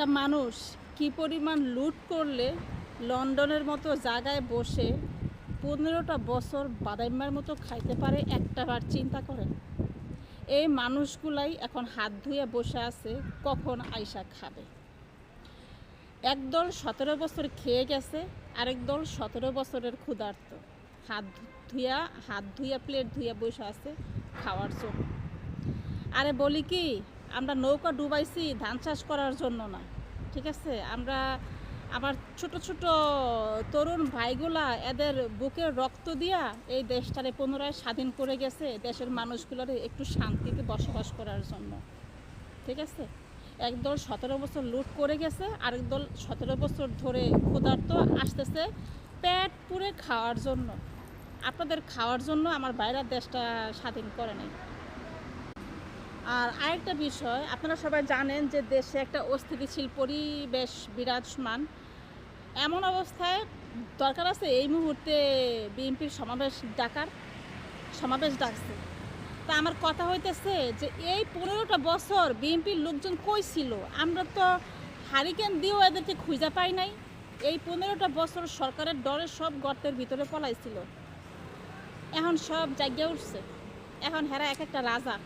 একটা মানুষ কি পরিমাণ লুট করলে লন্ডনের মতো জায়গায় বসে পনেরোটা বছর বাদাইম্মার মতো খাইতে পারে একটা বার চিন্তা করেন। এই মানুষগুলাই এখন হাত ধুয়ে বসে আছে, কখন আইসা খাবে? একদল সতেরো বছর খেয়ে গেছে, আরেক দল সতেরো বছরের ক্ষুধার্ত। হাত ধুইয়া হাত ধুইয়া প্লেট ধুইয়া বসে আছে খাওয়ার জন্য। আরে বলি কি আমরা নৌকা ডুবাইছি, ধান চাষ করার জন্য না, ঠিক আছে? আমরা আবার ছোট ছোট তরুণ ভাইগুলা এদের বুকের রক্ত দিয়া এই দেশটারে পুনরায় স্বাধীন করে গেছে, দেশের মানুষগুলোর একটু শান্তিতে বসবাস করার জন্য, ঠিক আছে? একদল সতেরো বছর লুট করে গেছে, আরেক দল সতেরো বছর ধরে ক্ষুধার্ত, আসতেছে পেট পুরে খাওয়ার জন্য। আপনাদের খাওয়ার জন্য আমার বাইরের দেশটা স্বাধীন করে নাই। আর আরেকটা বিষয়, আপনারা সবাই জানেন যে দেশে একটা অস্থিতিশীল পরিবেশ বিরাজমান। এমন অবস্থায় দরকার আছে এই মুহূর্তে বিএনপির সমাবেশ ডাকার, সমাবেশ ডাকছে। তা আমার কথা হইতেছে যে এই পনেরোটা বছর বিএনপির লোকজন কই ছিল? আমরা তো হারিকেন দিয়েও এদেরকে খুঁজে পাই নাই। এই পনেরোটা বছর সরকারের ডরে সব গর্তের ভিতরে পলাইছিল। এখন সব জায়গায় উঠছে। এখন হেরা এক একটা রাজা।